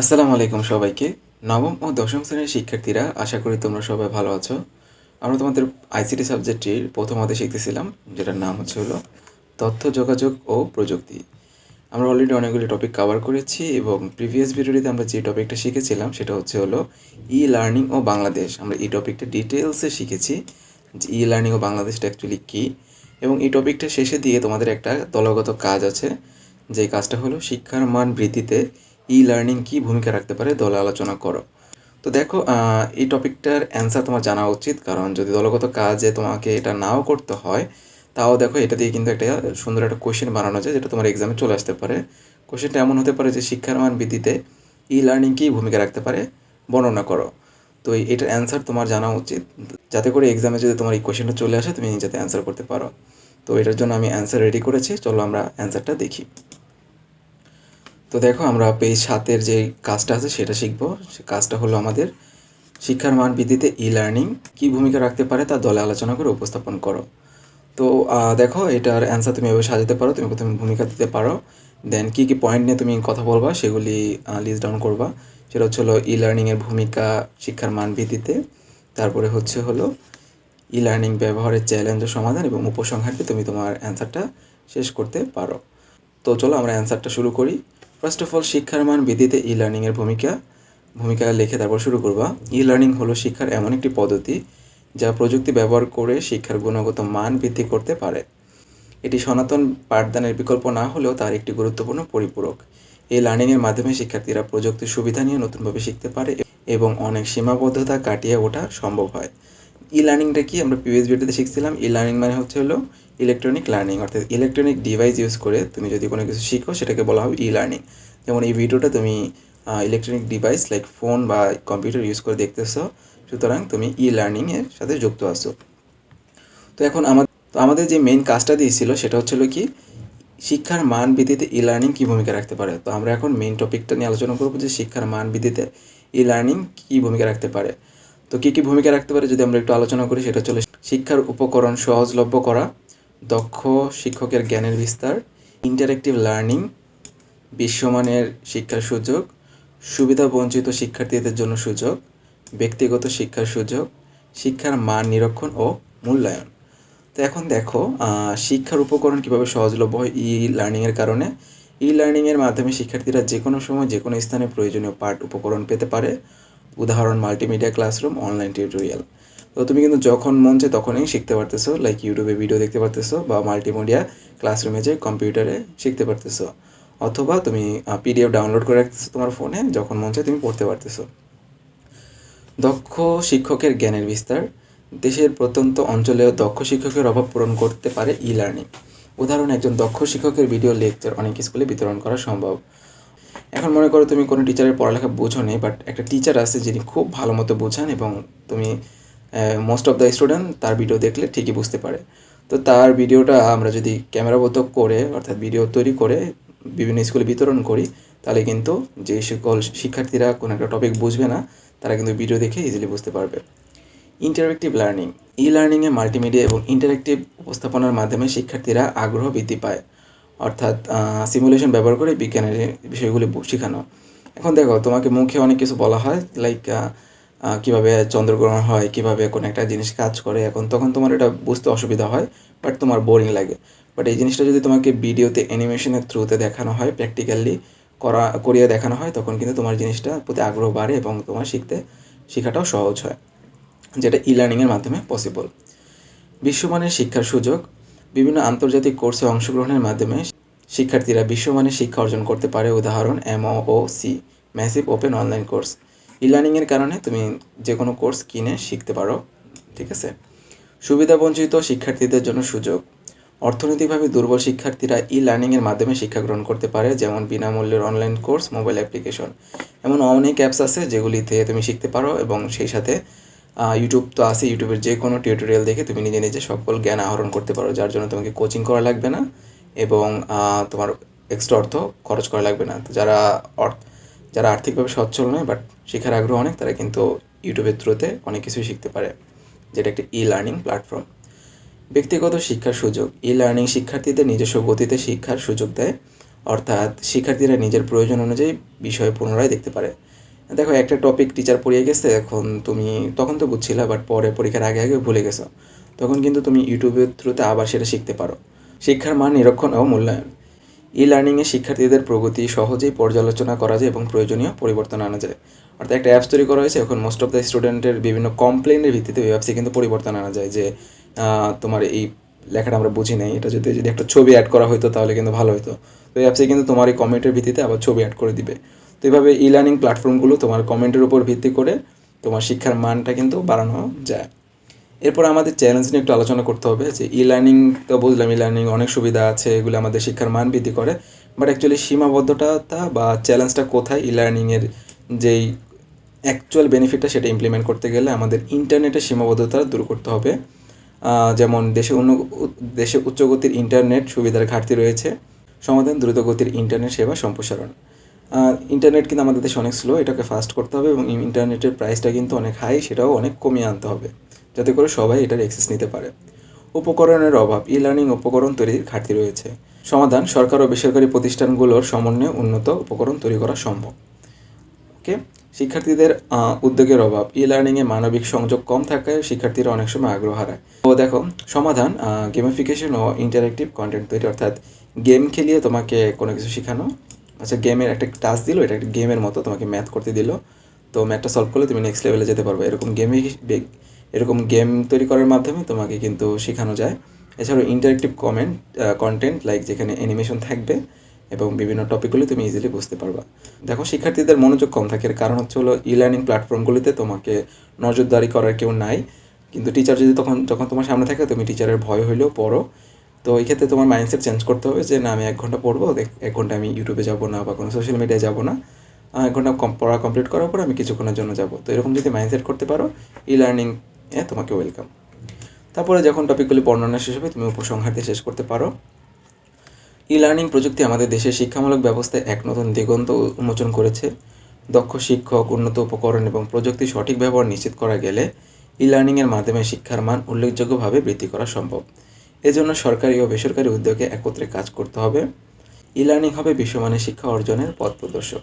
আসসালামু আলাইকুম সবাইকে। নবম ও দশম শ্রেণির শিক্ষার্থীরা, আশা করি তোমরা সবাই ভালো আছো। আমরা তোমাদের আইসিটি সাবজেক্টটির প্রথম হাতে শিখতেছিলাম, যেটার নাম হচ্ছে হলো তথ্য, যোগাযোগ ও প্রযুক্তি। আমরা অলরেডি অনেকগুলি টপিক কভার করেছি এবং প্রিভিয়াস ভিডিওটিতে আমরা যে টপিকটা শিখেছিলাম, সেটা হচ্ছে হলো ই লার্নিং ও বাংলাদেশ। আমরা এই টপিকটা ডিটেলসে শিখেছি যে ই লার্নিং ও বাংলাদেশটা অ্যাকচুয়ালি কী। এবং এই টপিকটা শেষে দিয়ে তোমাদের একটা দলগত কাজ আছে, যে কাজটা হলো শিক্ষার মান বৃদ্ধিতে ই লার্নিং কী ভূমিকা রাখতে পারে, দলে আলোচনা করো। তো দেখো এই টপিকটার অ্যান্সার তোমার জানা উচিত, কারণ যদি দলগত কাজে তোমাকে এটা নাও করতে হয়, তাও দেখো এটা দিয়ে কিন্তু একটা সুন্দর একটা কোয়েশ্চেন বানানো যায়, যেটা তোমার এক্সামে চলে আসতে পারে। কোশ্চেনটা এমন হতে পারে যে শিক্ষার মান বৃদ্ধিতে ই লার্নিং কী ভূমিকা রাখতে পারে, বর্ণনা করো। তো এটার অ্যান্সার তোমার জানা উচিত, যাতে করে এক্সামে যদি তোমার এই কোয়েশ্চেনটা চলে আসে, তুমি যাতে অ্যান্সার করতে পারো। তো এটার জন্য আমি অ্যান্সার রেডি করেছি, চলো আমরা অ্যান্সারটা দেখি। তো দেখো, আমরা পেজ সাতের যে কাজটা আছে সেটা শিখব। সে কাজটা হলো আমাদের শিক্ষার মান বৃদ্ধিতে ই লার্নিং কী ভূমিকা রাখতে পারে তা দলে আলোচনা করে উপস্থাপন করো। তো দেখো, এটার অ্যান্সার তুমি এভাবে সাজাতে পারো, তুমি প্রথমে ভূমিকা দিতে পারো। দেন কী কী পয়েন্ট নিয়ে তুমি কথা বলবা সেগুলি লিস্ট ডাউন করবা। সেটা হচ্ছে হলো ই লার্নিংয়ের ভূমিকা, শিক্ষার মান বৃদ্ধিতে। তারপরে হচ্ছে হলো ই লার্নিং ব্যবহারের চ্যালেঞ্জ ও সমাধান এবং উপসংহারটি তুমি তোমার অ্যান্সারটা শেষ করতে পারো। তো চলো আমরা অ্যান্সারটা শুরু করি। ফার্স্ট অফ অল শিক্ষার মান বৃদ্ধিতে ই লার্নিংয়ের ভূমিকা ভূমিকা লিখে তারপর শুরু করবা। ই লার্নিং হলো শিক্ষার এমন একটি পদ্ধতি যা প্রযুক্তি ব্যবহার করে শিক্ষার গুণগত মান বৃদ্ধি করতে পারে। এটি সনাতন পাঠদানের বিকল্প না হলেও তার একটি গুরুত্বপূর্ণ পরিপূরক। এই লার্নিংয়ের মাধ্যমে শিক্ষার্থীরা প্রযুক্তির সুবিধা নিয়ে নতুনভাবে শিখতে পারে এবং অনেক সীমাবদ্ধতা কাটিয়ে ওঠা সম্ভব হয়। ই লার্নিংটা কি? আমরা প্রিভিয়াস ভিডিওতে শিখছিলাম। ই লার্নিং মানে হচ্ছে হলো ইলেকট্রনিক লার্নিং অর্থাৎ ইলেকট্রনিক ডিভাইস ইউজ করে তুমি যদি কোনো কিছু শিখো, সেটাকে বলা হবে ই লার্নিং যেমন এই ভিডিওটা তুমি ইলেকট্রনিক ডিভাইস লাইক ফোন বা কম্পিউটার ইউজ করে দেখতেছো, সুতরাং তুমি ই লার্নিংয়ের সাথে যুক্ত আছো। তো এখন আমাদের তো আমাদের যে মেইন কাজটা দিয়েছিল, সেটা হচ্ছিল কি, শিক্ষার মান বৃদ্ধিতে ই লার্নিং কী ভূমিকা রাখতে পারে? তো আমরা এখন মেইন টপিকটা নিয়ে আলোচনা করব যে শিক্ষার মান বৃদ্ধিতে ই লার্নিং কী ভূমিকা রাখতে পারে। তো কী কী ভূমিকা রাখতে পারে যদি আমরা একটু আলোচনা করি, সেটা হচ্ছে শিক্ষার উপকরণ সহজলভ্য করা দক্ষ শিক্ষকের জ্ঞানের বিস্তার ইন্টারেক্টিভ লার্নিং বিশ্বমানের শিক্ষার সুযোগ, সুবিধা বঞ্চিত শিক্ষার্থীদের জন্য সুযোগ, ব্যক্তিগত শিক্ষার সুযোগ, শিক্ষার মান নিরীক্ষণ ও মূল্যায়ন। তো এখন দেখো শিক্ষার উপকরণ কীভাবে সহজলভ্য হয় ই লার্নিংয়ের কারণে। ই লার্নিংয়ের মাধ্যমে শিক্ষার্থীরা যে কোনো সময় যে কোনো স্থানে প্রয়োজনীয় পাঠ উপকরণ পেতে পারে। উদাহরণ মাল্টিমিডিয়া ক্লাসরুম অনলাইন টিউটোরিয়াল তো তুমি কিন্তু যখন মন চায় তখনই শিখতে পারতেছো লাইক ইউটিউবে ভিডিও দেখতে পারতেছো বা মাল্টিমিডিয়া ক্লাসরুমে যে কম্পিউটারে শিখতে পারতেছো। অথবা তুমি পিডিএফ ডাউনলোড করে রাখতেছো তোমার ফোনে যখন মন চায় তুমি পড়তে পারতেছো। দক্ষ শিক্ষকের জ্ঞানের বিস্তার। দেশের প্রত্যন্ত অঞ্চলেও দক্ষ শিক্ষকের অভাব পূরণ করতে পারে ই লার্নিং উদাহরণ, একজন দক্ষ শিক্ষকের ভিডিও লেকচার অনেক স্কুলে বিতরণ করা সম্ভব। এখন মনে করো তুমি কোনো টিচারের পড়ালেখা বোঝো নেই বাট একটা টিচার আছে যিনি খুব ভালো মতো বোঝান এবং তুমি মোস্ট অফ দ্য স্টুডেন্ট তার ভিডিও দেখলে ঠিকই বুঝতে পারে। তো তার ভিডিওটা আমরা যদি ক্যামেরাবদ্ধ করে, অর্থাৎ ভিডিও তৈরি করে, বিভিন্ন স্কুলে বিতরণ করি, তাহলে কিন্তু যে সকল শিক্ষার্থীরা কোনো একটা টপিক বুঝবে না, তারা কিন্তু ভিডিও দেখে ইজিলি বুঝতে পারবে। ইন্টারেক্টিভ লার্নিং ই লার্নিংয়ে মাল্টিমিডিয়া এবং ইন্টারেক্টিভ উপস্থাপনার মাধ্যমে শিক্ষার্থীরা আগ্রহ বৃদ্ধি পায়। অর্থাৎ সিমুলেশন ব্যবহার করে বিজ্ঞানের বিষয়গুলি শেখানো। এখন দেখো, তোমাকে মুখে অনেক কিছু বলা হয় লাইক কীভাবে চন্দ্রগ্রহণ হয়, কীভাবে কোনো একটা জিনিস কাজ করে, এখন তখন তোমার এটা বুঝতে অসুবিধা হয় বাট তোমার বোরিং লাগে। বাট এই জিনিসটা যদি তোমাকে ভিডিওতে অ্যানিমেশনের থ্রুতে দেখানো হয় প্র্যাকটিক্যালি করা, করিয়ে দেখানো হয়, তখন কিন্তু তোমার জিনিসটা প্রতি আগ্রহ বাড়ে এবং তোমার শিখতে, শেখাটাও সহজ হয়, যেটা ই লার্নিংয়ের মাধ্যমে পসিবল বিশ্বমানের শিক্ষার সুযোগ, বিভিন্ন আন্তর্জাতিক কোর্সে অংশগ্রহণের মাধ্যমে শিক্ষার্থীরা বিশ্বমানের শিক্ষা অর্জন করতে পারে। উদাহরণ M O C massive open online course e লার্নিংয়ের কারণে তুমি যে কোনো কোর্স কিনে শিখতে পারো, ঠিক আছে? সুবিধাবঞ্চিত শিক্ষার্থীদের জন্য সুযোগ। অর্থনৈতিকভাবে দুর্বল শিক্ষার্থীরা ই লার্নিংয়ের মাধ্যমে শিক্ষা গ্রহণ করতে পারে, যেমন বিনামূল্যের অনলাইন কোর্স মোবাইল অ্যাপ্লিকেশন এমন অনেক অ্যাপস আছে যেগুলিতে তুমি শিখতে পারো এবং সেই সাথে ইউটিউব তো আছে ইউটিউবের যে কোনো টিউটোরিয়াল দেখে তুমি নিজে নিজে সকল জ্ঞান আহরণ করতে পারো, যার জন্য তোমাকে কোচিং করা লাগবে না এবং তোমার এক্সট্রা অর্থ খরচ করা লাগবে না। তো যারা অর্থ যারা আর্থিকভাবে সচ্ছল নয় বাট শেখার আগ্রহ অনেক, তারা কিন্তু ইউটিউবের থ্রুতে অনেক কিছুই শিখতে পারে। যেটা একটি ই লার্নিং প্ল্যাটফর্ম ব্যক্তিগত শিক্ষার সুযোগ। ই লার্নিং শিক্ষার্থীদের নিজস্ব গতিতে শিক্ষার সুযোগ দেয়। অর্থাৎ শিক্ষার্থীরা নিজের প্রয়োজন অনুযায়ী বিষয় পুনরায় দেখতে পারে। দেখো, একটা টপিক টিচার পড়িয়ে গেছে, এখন তুমি, তখন তো বুঝছিলা বাট পরে পরীক্ষার আগে আগে ভুলে গেছো। তখন কিন্তু তুমি ইউটিউবের থ্রুতে আবার সেটা শিখতে পারো। শিক্ষার মান নিরীক্ষণ ও মূল্যায়ন। ই লার্নিংয়ে শিক্ষার্থীদের প্রগতি সহজেই পর্যালোচনা করা যায় এবং প্রয়োজনীয় পরিবর্তন আনা যায়। অর্থাৎ একটা অ্যাপস তৈরি করা হয়েছে, এখন মোস্ট অফ দ্য স্টুডেন্টের বিভিন্ন কমপ্লেনের ভিত্তিতে ওই অ্যাপসে কিন্তু পরিবর্তন আনা যায় যে তোমার এই লেখাটা আমরা বুঝি নাই, এটা যদি যদি একটা ছবি অ্যাড করা হতো তাহলে কিন্তু ভালো হতো তো এই অ্যাপসে কিন্তু তোমার এই কমেন্টের ভিত্তিতে আবার ছবি অ্যাড করে দিবে। তো এইভাবে ই লার্নিং প্ল্যাটফর্মগুলো তোমার কমেন্টের উপর ভিত্তি করে তোমার শিক্ষার মানটা কিন্তু বাড়ানো যায়। এরপর আমাদের চ্যালেঞ্জ নিয়ে একটু আলোচনা করতে হবে যে ই লার্নিং তো বুঝলাম ই লার্নিং অনেক সুবিধা আছে, এগুলো আমাদের শিক্ষার মান বৃদ্ধি করে। বাট অ্যাকচুয়ালি সীমাবদ্ধতা বা চ্যালেঞ্জটা কোথায় ই লার্নিংয়ের যেই অ্যাকচুয়াল বেনিফিটটা সেটা ইমপ্লিমেন্ট করতে গেলে আমাদের ইন্টারনেটের সীমাবদ্ধতা দূর করতে হবে। যেমন দেশে অন্য দেশে উচ্চগতির ইন্টারনেট সুবিধার ঘাটতি রয়েছে, সমাধান দ্রুতগতির ইন্টারনেট সেবা সম্প্রসারণ। ইন্টারনেট কিন্তু আমাদের দেশে অনেক স্লো এটাকে ফাস্ট করতে হবে এবং ইন্টারনেটের প্রাইসটা কিন্তু অনেক হাই সেটাও অনেক কমিয়ে আনতে হবে। যাতে করে সবাই এটার অ্যাক্সেস নিতে পারে। উপকরণের অভাব ই লার্নিং উপকরণ তৈরির ঘাটতি রয়েছে। সমাধান, সরকার ও বেসরকারি প্রতিষ্ঠানগুলোর সমন্বয়ে উন্নত উপকরণ তৈরি করা সম্ভব। ওকে শিক্ষার্থীদের উদ্যোগের অভাব ই লার্নিংয়ে মানবিক সংযোগ কম থাকায় শিক্ষার্থীরা অনেক সময় আগ্রহ হারায়। তো দেখো, সমাধান গেমিফিকেশন ও ইন্টারেক্টিভ কন্টেন্ট তৈরি, অর্থাৎ গেম খেলিয়ে তোমাকে কোনো কিছু শেখানো। আচ্ছা গেমের একটা টাস্ক দিল, এটা একটা গেমের মতো তোমাকে ম্যাথ করতে দিল। তো ম্যাথটা সলভ করলে তুমি নেক্সট লেভেলে যেতে পারবে। এরকম গেমে এরকম গেম তৈরি করার মাধ্যমে তোমাকে কিন্তু শেখানো যায়। এছাড়াও ইন্টারেক্টিভ কমেন্ট কন্টেন্ট লাইক যেখানে অ্যানিমেশন থাকবে এবং বিভিন্ন টপিকগুলি তুমি ইজিলি বুঝতে পারবা। দেখো, শিক্ষার্থীদের মনোযোগ কম থাকে, এর কারণ হচ্ছে হলো ই লার্নিং প্ল্যাটফর্মগুলিতে তোমাকে নজরদারি করার কেউ নাই। কিন্তু টিচার যদি তখন, যখন তোমার সামনে থাকে, তুমি টিচারের ভয় হইলেও পড়ো। তো এই ক্ষেত্রে তোমার মাইন্ডসেট চেঞ্জ করতে হবে যে, না, আমি এক ঘণ্টা পড়ব এক- ঘণ্টা আমি ইউটিউবে যাব না বা কোনো সোশ্যাল মিডিয়ায় যাব না। এক ঘণ্টা পড়া কমপ্লিট করার পর আমি কিছুক্ষণের জন্য যাব। তো এরকম যদি মাইন্ডসেট করতে পারো ই লার্নিং এ তোমাকে ওয়েলকাম তারপরে যখন টপিকগুলি বর্ণনা শেষ হবে, তুমি উপসংহার দিয়ে শেষ করতে পারো। ই লার্নিং প্রযুক্তি আমাদের দেশের শিক্ষামূলক ব্যবস্থায় এক নতুন দিগন্ত উন্মোচন করেছে। দক্ষ শিক্ষক, উন্নত উপকরণ এবং প্রযুক্তির সঠিক ব্যবহার নিশ্চিত করা গেলে ই লার্নিংয়ের মাধ্যমে শিক্ষার মান উল্লেখযোগ্যভাবে বৃদ্ধি করা সম্ভব। এজন্য সরকারি ও বেসরকারি উদ্যোগে একত্রে কাজ করতে হবে। ই লার্নিং হবে বিশ্বমানের শিক্ষা অর্জনের পথ প্রদর্শক।